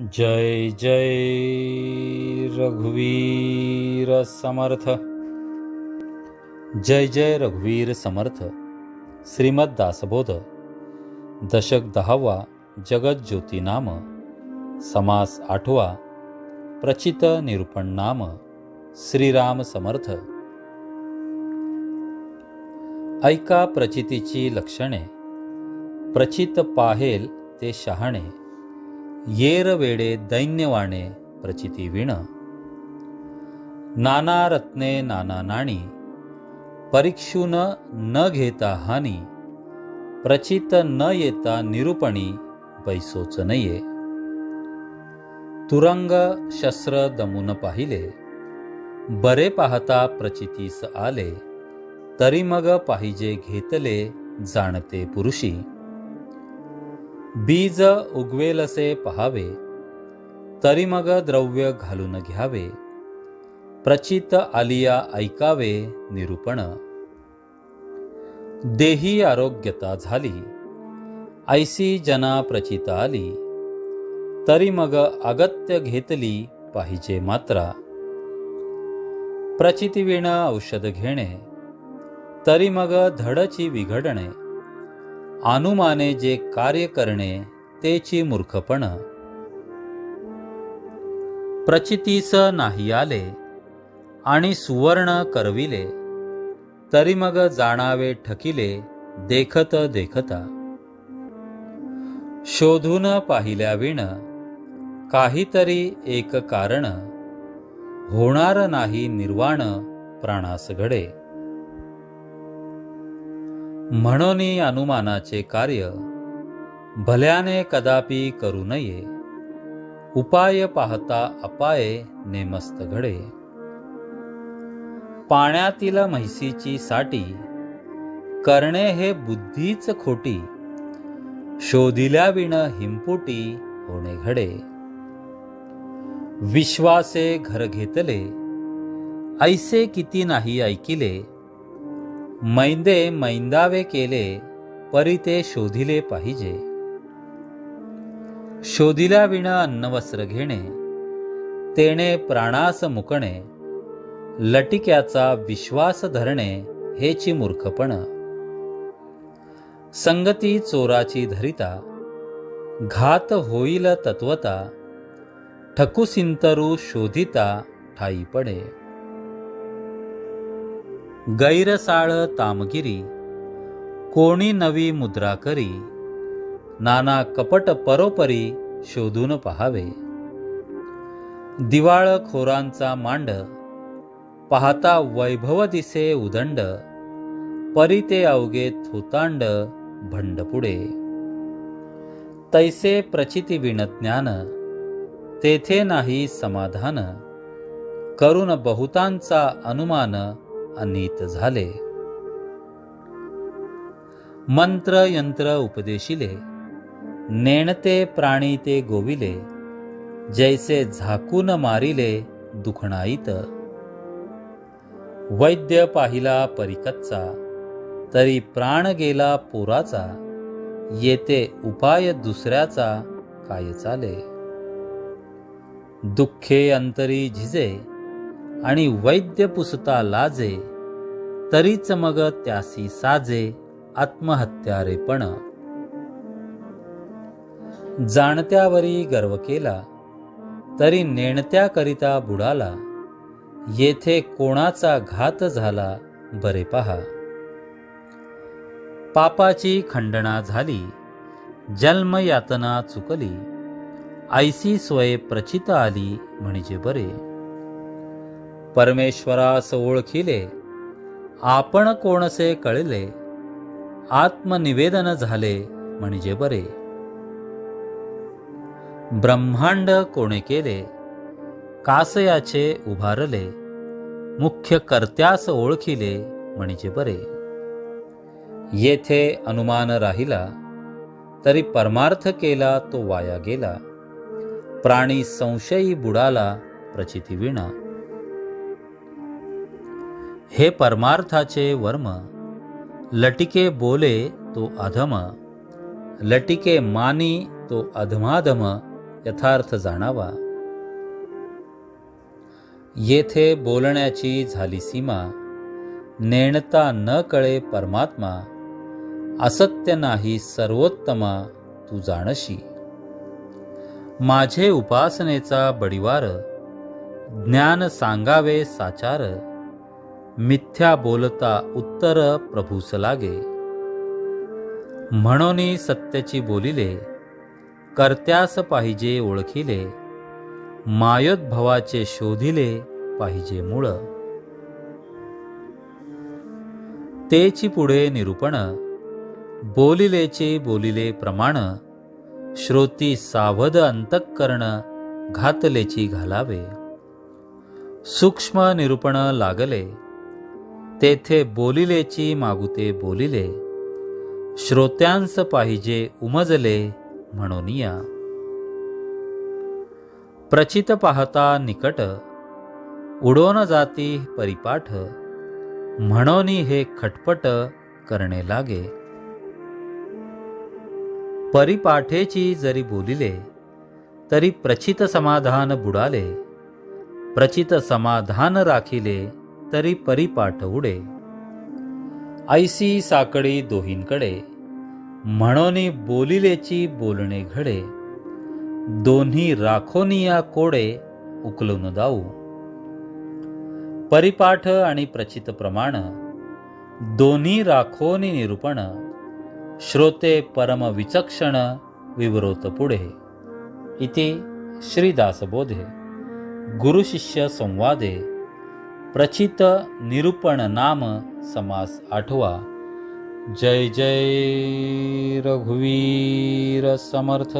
जय जय रघुवीर समर्थ। जय जय रघुवीर समर्थ। श्रीमद दासबोध। दशक दहावा जगज्योती नाम। समास आठवा प्रचित निरूपण नाम श्रीराम समर्थ। ऐका प्रचितीची लक्षणे। प्रचित पाहेल ते शहाणे। येर वेडे दैन्यवाणे प्रचिती विण. नाना रत्ने नाना नाणी परीक्षून न घेता हानी प्रचित न येता निरूपणी बैसोच नये. तुरंग शस्त्र दमून पाहिले बरे पाहता प्रचितीस आले तरी मग पाहिजे घेतले जाणते पुरुषी. बीज उगवेलसे पहावे तरी मग द्रव्य घालून घ्यावे प्रचित आलिया ऐकावे निरूपण देही आरोग्यता झाली ऐसी जना प्रचित आली तरी मग अगत्य घेतली पाहिजे मात्रा प्रचितीविण औषध घेणे तरी मग धडची विघडणे अनुमाने जे कार्य करणे तेची मूर्खपण. प्रचितीस नाही आले आणि सुवर्ण करविले तरी मग जाणावे ठकिले देखत देखता. शोधून पाहिल्या विण काहीतरी एक कारण होणार नाही निर्वाण प्राणास घडे म्हणून अनुमानाचे कार्य भल्याने कदापि करू नये उपाय पाहता अपाय नेमस्त घडे. पाण्यातील म्हैसीची साठी करणे हे बुद्धीच खोटी शोधिल्या विण हिंपुटी होणे घडे. विश्वासे घर घेतले ऐसे किती नाही ऐकिले मैंदे मैंदावे केले परी ते शोधिले पाहिजे. शोधिल्या विणा अन्नवस्त्र घेणे तेणे प्राणास मुकणे लटिक्याचा विश्वास धरणे हेची मूर्खपण. संगती चोराची धरिता घात होईल तत्वता ठकुसिंतरू शोधिता ठाई पडे गैरसाळ तामगिरी कोणी नवी मुद्रा करी नाना कपट परोपरी शोधून पहावे. दिवाळ खोरांचा मांड पाहता वैभव दिसे उदंड परी ते अवघे थोतांड भंड पुढे. तैसे प्रचिती विणज्ञान तेथे नाही समाधान करून बहुतांचा अनुमान अनित झाले. मंत्र यंत्र उपदेशिले नेणते प्राणी ते गोविले जैसे झाकून मारिले दुखणाईत. वैद्य पाहिला परिकच्चा तरी प्राण गेला पोराचा येते उपाय दुसऱ्याचा काय चाले. दुःखे अंतरी झिजे आणि वैद्य पुसता लाजे तरीच मग त्यासी साजे आत्महत्यारेपण जाणत्यावरी गर्व केला तरी नेणत्याकरिता बुडाला येथे कोणाचा घात झाला बरे पहा. पापाची खंडना झाली जन्मयातना चुकली ऐसी स्वय प्रचित आली म्हणजे बरे. परमेश्वरास ओळखिले आपण कोणसे कळले आत्मनिवेदन झाले म्हणजे बरे. ब्रह्मांड कोणे केले कासयाचे उभारले मुख्य कर्त्यास ओळखिले म्हणजे बरे. येथे अनुमान राहिला तरी परमार्थ केला तो वाया गेला प्राणी संशयी बुडाला प्रचिती विणा. हे परमार्थाचे वर्म. लटिके बोले तो अधम. लटिके मानी तो अधमाधम यथार्थ जाणावा. येथे बोलण्याची झाली सीमा. नेणता न कळे परमात्मा असत्य नाही सर्वोत्तमा तू जाणशी. माझे उपासनेचा बडिवार ज्ञान सांगावे साचार. मिथ्या बोलता उत्तर प्रभूस लागे म्हणून सत्याची बोलिले कर्त्यास पाहिजे ओळखिले मायोद्भवाचे शोधिले पाहिजे मूळ. तेची पुढे निरूपण बोलिलेचे बोलिले प्रमाण श्रोती सावध अंतःकरण घातलेची घालावे. सूक्ष्म निरूपण लागले तेथे बोलिलेची मागुते बोलिले श्रोत्यांस पाहिजे उमजले म्हणून या प्रचित पाहता निकट उडोन जाती परिपाठ म्हणून हे खटपट करणे लागे. परिपाठेची जरी बोलिले तरी प्रचित समाधान बुडाले प्रचित समाधान राखिले तरी परिपाठ उडे ऐसी साकडी दोहींकडे म्हणून बोलिलेची बोलणे घडे दोन्ही राखोनिया कोडे उकलून दाऊ. परिपाठ आणि प्रचित प्रमाण दोन्ही राखोनी निरूपण श्रोते परम विचक्षण विवरोत पुढे. इति श्रीदासबोधे गुरुशिष्य संवादे. प्रचित निरूपण नाम समास आठवा. जय जय रघुवीर समर्थ.